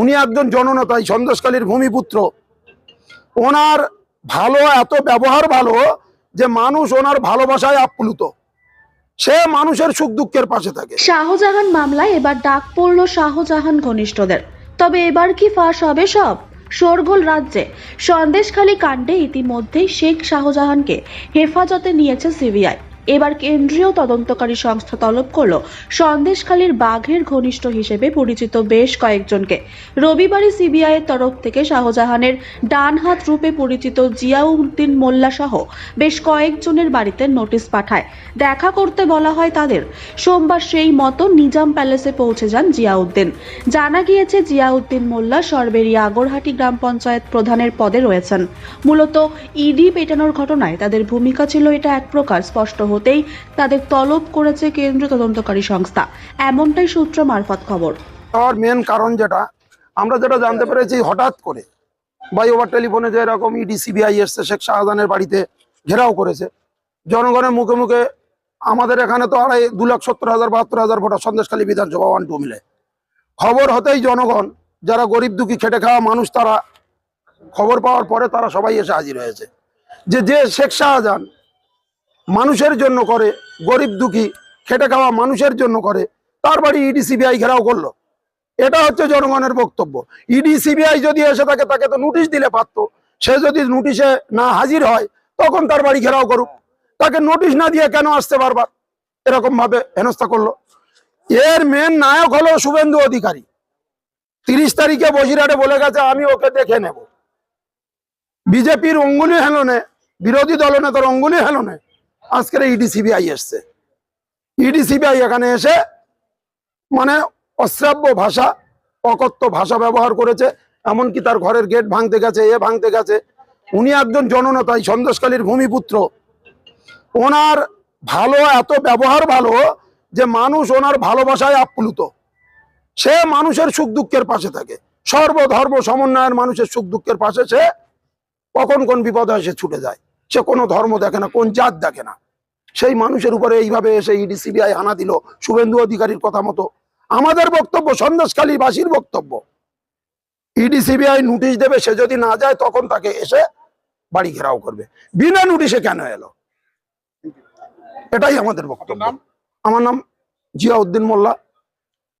উনি একজন জননেতাই সন্দেশকালীর ভূমিপুত্র। ওনার ভালো, এত ব্যবহার ভালো যে মানুষ ওনার ভালোবাসায় আপ্লুত। সে মানুষের সুখ দুঃখের পাশে থাকে। শাহজাহান মামলায় এবার ডাক পড়ল শাহজাহান ঘনিষ্ঠদের। তবে এবার কি ফাঁস হবে সব? শোরগোল রাজ্যে। সন্দেশখালী কাণ্ডে ইতিমধ্যেই শেখ শাহজাহানকে হেফাজতে নিয়েছে সিবিআই। এবার কেন্দ্রীয় তদন্তকারী সংস্থা তলব করল, সন্দেশখালীর বাঘের ঘনিষ্ঠ হিসেবে পরিচিত বেশ কয়েকজনকে। রবিবারই সিবিআই এর তরফ থেকে শাহজাহানের ডান হাত রূপে পরিচিত জিয়াউদ্দিন মোল্লা সহ বেশ কয়েকজনের বাড়িতে নোটিশ পাঠায়। দেখা করতে বলা হয় তাদের। সোমবার সেই মতো নিজাম প্যালেসে পৌঁছে যান জিয়াউদ্দিন। জানা গিয়েছে, জিয়াউদ্দিন মোল্লা সরবেরিয়া আগরহাটি গ্রাম পঞ্চায়েত প্রধানের পদে রয়েছেন। মূলত ইডি পেটানোর ঘটনায় তাদের ভূমিকা ছিল এটা এক প্রকার, স্পষ্ট হতেই তাদের তলব করেছে কেন্দ্রীয় তদন্তকারী সংস্থা। এমনটাই সূত্র মারফত খবর। মেন কারণ যেটা, আমরা যেটা জানতে পেরেছি হঠাৎ করে বাই ওভার টেলিফোনে যে এরকম ইডি সিবিআই এসছে, শেখ শাহজাহানের বাড়িতে ঘেরাও করেছে। জনগণের মুখে মুখে আমাদের এখানে তো আড়াই, দু লাখ সত্তর হাজার, বাহাত্তর হাজার ভোটার সন্দেশখালী বিধানসভা ওয়ান টু মিলে। খবর হতেই জনগণ, যারা গরিব দুঃখী, খেটে খাওয়া মানুষ, তারা খবর পাওয়ার পরে তারা সবাই এসে হাজির হয়েছে। যে যে শেখ শাহজাহান মানুষের জন্য করে, গরিব দুঃখী, খেটে খাওয়া মানুষের জন্য করে। তার বাড়ি ইডি সিবিআই ঘেরাও করল। এটা হচ্ছে জনগণের বক্তব্য। ইডি সিবিআই যদি এসে থাকে, তাকে তো নোটিশ দিলে পারতো। সে যদি নোটিশে না হাজির হয়, তখন তার বাড়ি ঘেরাও করুক। তাকে নোটিশ না দিয়ে কেন আসতে বারবার? এরকম ভাবে হেনস্থা করল। এর মেন নায়ক হলো শুভেন্দু অধিকারী। তিরিশ তারিখে বসিরহাটে বলে গেছে, আমি ওকে দেখে নেব। বিজেপির অঙ্গুলি হেলনে, বিরোধী দলনেতার অঙ্গুলি হেলনে আজকের ইডি সিবিআই এসছে ইডি সিবিআই এখানে এসে মানে অশ্রাব্য ভাষা, অকথ্য ভাষা ব্যবহার করেছে, এমনকি তার ঘরের গেট ভাঙতে গেছে, এ ভাঙতে গেছে। উনি একজন জননেতাই সন্দেশকালীর ভূমিপুত্র। ওনার ভালো, এত ব্যবহার ভালো যে মানুষ ওনার ভালোবাসায় আপ্লুত। সে মানুষের সুখ দুঃখের পাশে থাকে। সর্বধর্ম সমন্বয়ের মানুষের সুখ দুঃখের পাশে সে কখন কোন বিপদ হয় সে ছুটে যায়। সে কোনো ধর্ম দেখে না কোন জাত দেখে না। সেই মানুষের উপরে এইভাবে এসে ইডি সিবিআই হানা দিল শুভেন্দু অধিকারীর কথা মতো। আমাদের বক্তব্য সন্দেশখালী বাসীর বক্তব্য। ইডি সিবিআই নোটিশ দেবে সে যদি না যায় তখন তাকে এসে বাড়ি ঘেরাও করবে। বিনা নোটিশে কেন এলো? এটাই আমাদের বক্তব্য। আমার নাম জিয়াউদ্দিন মোল্লা।